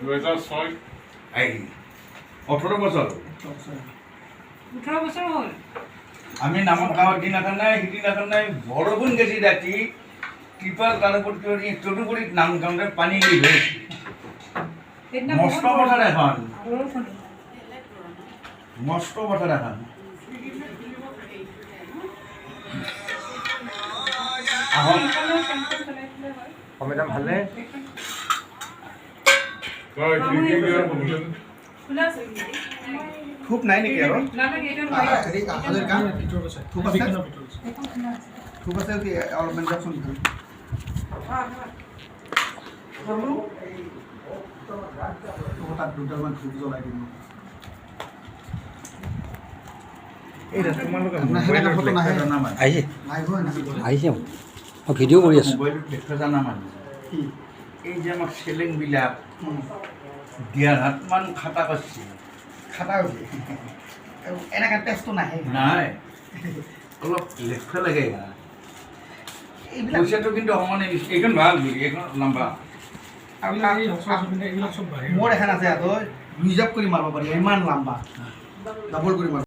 দুহেজাৰ ছয়। এই ওঠৰ বছৰ। ওঠৰ বছৰ হ'ল। আমি নামত গাঁৱৰ দিনাখন নাই সিদিনাখন নাই বৰষুণ গেছি ৰাতি কৃপাল তাৰ ওপৰত তদুপৰি নাম গাঁৱতে পানী লিক হৈ মস্ত পথাৰ এখন মস্ত পথাৰ এখন হয় সমিতা ভালনে? থোক নাই নেকি আৰু থোক আছে খোলা আছে কি অলপমান যাওকচোন তাত দুটামান ধূপ জ্বলাই দিম মানে আহিছে নাই হোৱা না আহিছে মই ভিডিঅ' কৰি আছোঁ এই যে আমাৰ চেলেংবিলাক দিয়াৰ হাত মান খাটা কৰিছে খাটা হৈছে এনেকা টেষ্টটো নাহে। নাই। অলপ লেখা লাগে পইচাটো কিন্তু সমানে এইখন ভালো বুলি এইখন লম্বা মোৰ এখন আছে ইয়াত ৰিজাৰ্ভ কৰি মাৰিব পাৰি ইমান লাম্বা। ডাবল কৰি মাৰিব